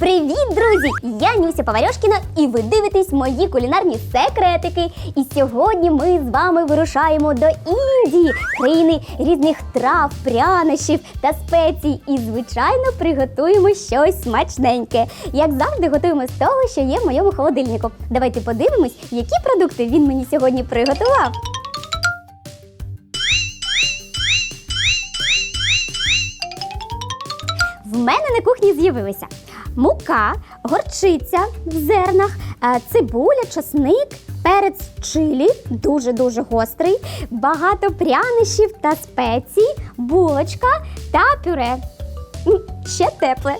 Привіт, друзі! Я Нюся Поварьошкіна і ви дивитесь мої кулінарні секретики. І сьогодні ми з вами вирушаємо до Індії, країни різних трав, прянощів та спецій. І, звичайно, приготуємо щось смачненьке. Як завжди, готуємо з того, що є в моєму холодильнику. Давайте подивимось, які продукти він мені сьогодні приготував. В мене на кухні з'явилися мука, горчиця в зернах, е, цибуля, часник, перець чилі, дуже-дуже гострий, багато прянощів та спецій, булочка та пюре. Ще тепле.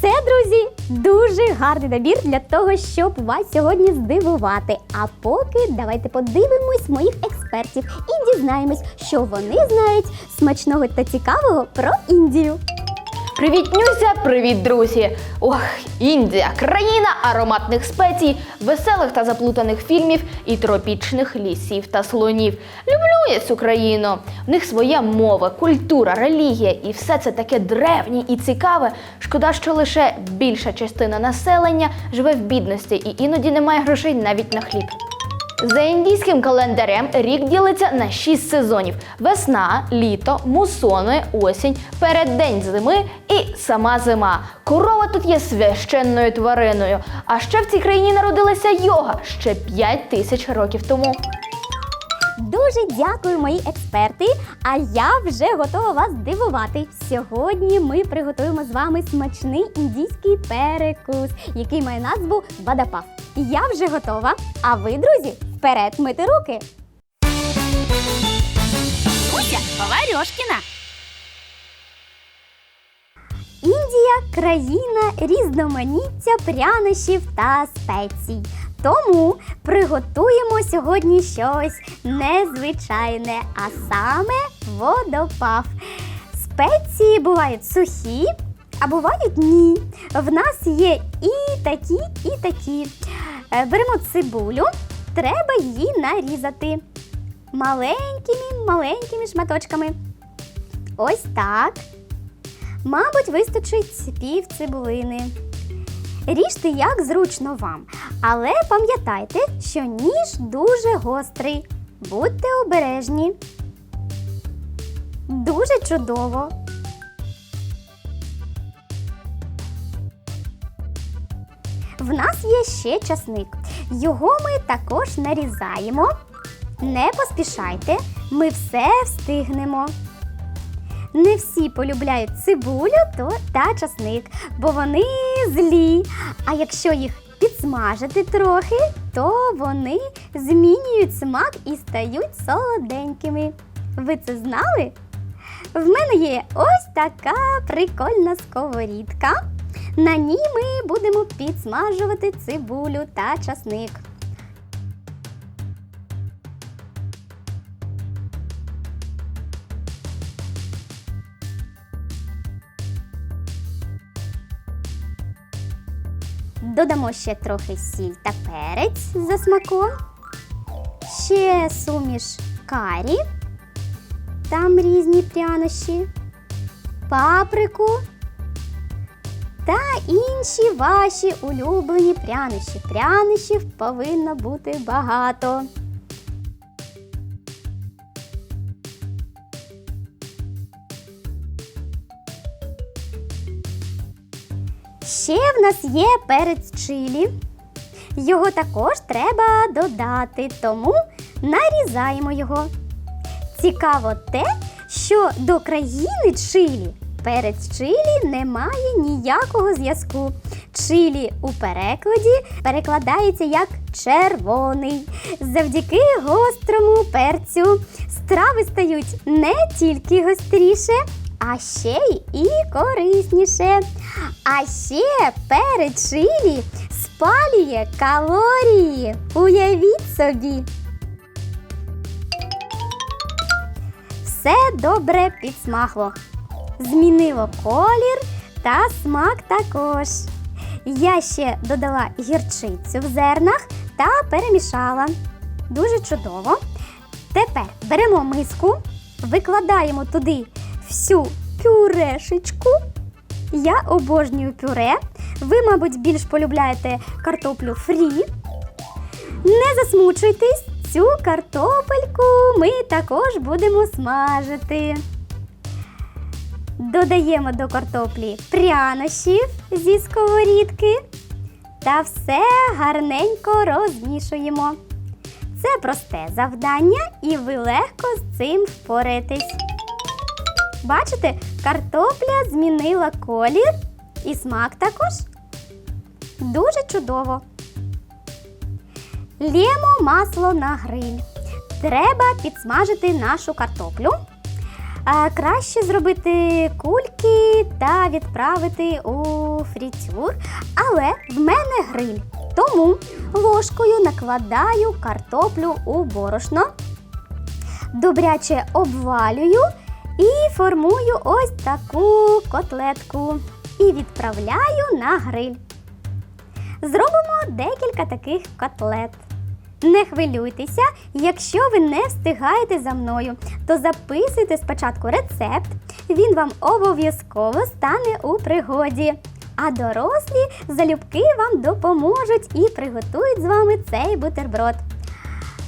Це, друзі, дуже гарний набір для того, щоб вас сьогодні здивувати. А поки давайте подивимось моїх експертів і дізнаємось, що вони знають смачного та цікавого про Індію. Привіт, Нюся! Привіт, друзі! Ох, Індія, країна ароматних спецій, веселих та заплутаних фільмів і тропічних лісів та слонів. Люблю я цю країну. В них своя мова, культура, релігія, і все це таке древнє і цікаве. Шкода, що лише більша частина населення живе в бідності і іноді немає грошей навіть на хліб. За індійським календарем рік ділиться на шість сезонів: весна, літо, мусони, осінь, переддень зими і сама зима. Корова тут є священною твариною. А ще в цій країні народилася йога ще 5 тисяч років тому. Дуже дякую, мої експерти. А я вже готова вас дивувати. Сьогодні ми приготуємо з вами смачний індійський перекус, який має назву Вадапав. Я вже готова. А ви, друзі, вперед мити руки. Нюся Паварьошкіна. Індія країна різноманіття прянощів та спецій. Тому приготуємо сьогодні щось незвичайне, а саме водопав. Спеції бувають сухі, а бувають ні. В нас є і такі, і такі. Е, Беремо цибулю, треба її нарізати маленькими маленькими шматочками. Ось так. Мабуть, вистачить пів цибулини. Ріжте як зручно вам, але пам'ятайте, що ніж дуже гострий. Будьте обережні. Дуже чудово. В нас є ще часник. Його ми також нарізаємо. Не поспішайте, ми все встигнемо. Не всі полюбляють цибулю то та часник, бо вони злі. А якщо їх підсмажити трохи, то вони змінюють смак і стають солоденькими. Ви це знали? В мене є ось така прикольна сковорідка. На ній ми будемо підсмажувати цибулю та часник. Додамо ще трохи сіль та перець за смаком. Ще суміш карі, там різні прянощі, паприку та інші ваші улюблені прянощі. Прянощів повинно бути багато. Ще в нас є перець чилі. Його також треба додати, тому нарізаємо його. Цікаво те, що до країни чилі перець чилі не має ніякого зв'язку. Чилі у перекладі перекладається як червоний. Завдяки гострому перцю страви стають не тільки гостріше, а ще й і корисніше. А ще перець чилі спалює калорії. Уявіть собі. Все добре підсмагло. Змінило колір та смак також. Я ще додала гірчицю в зернах та перемішала. Дуже чудово. Тепер беремо миску, викладаємо туди всю пюрешечку. Я обожнюю пюре. Ви, мабуть, більш полюбляєте картоплю фрі. Не засмучуйтесь, цю картопельку ми також будемо смажити. Додаємо до картоплі прянощів зі сковорідки та все гарненько розмішуємо. Це просте завдання, і ви легко з цим впораєтесь. Бачите, картопля змінила колір і смак також. Дуже чудово. Лємо масло на гриль. Треба підсмажити нашу картоплю. Краще зробити кульки та відправити у фрітюр. Але в мене гриль. Тому ложкою накладаю картоплю у борошно, добряче обвалюю і формую ось таку котлетку. І відправляю на гриль. Зробимо декілька таких котлет. Не хвилюйтеся, якщо ви не встигаєте за мною, то записуйте спочатку рецепт, він вам обов'язково стане у пригоді. А дорослі залюбки вам допоможуть і приготують з вами цей бутерброд.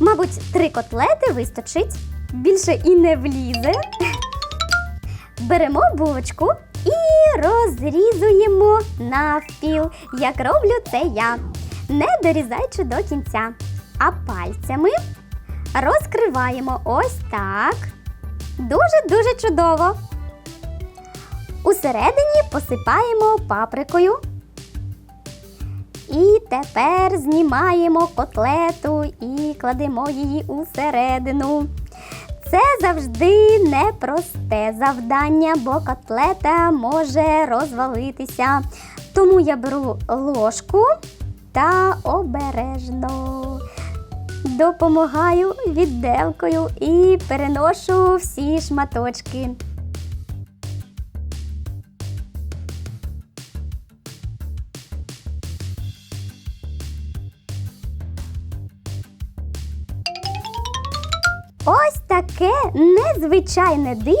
Мабуть, три котлети вистачить, більше і не влізе. Беремо булочку і розрізуємо навпіл, як роблю це я, не дорізаючи до кінця. А пальцями розкриваємо ось так. Дуже-дуже чудово. Усередині посипаємо паприкою. І тепер знімаємо котлету і кладемо її усередину. Це завжди непросте завдання, бо котлета може розвалитися. Тому я беру ложку та обережно допомагаю відделкою і переношу всі шматочки. Ось таке незвичайне диво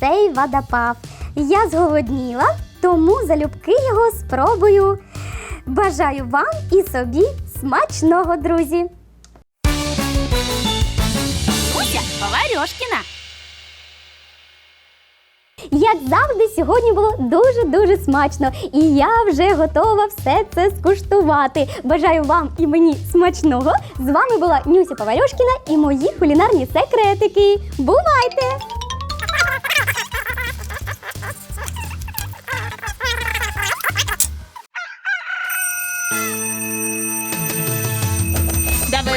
цей водопав. Я зголодніла, тому залюбки його спробую. Бажаю вам і собі смачного, друзі! Поварьошкіна. Як завжди, сьогодні було дуже-дуже смачно, і я вже готова все це скуштувати. Бажаю вам і мені смачного. З вами була Нюся Поварьошкіна і мої кулінарні секретики. Бувайте!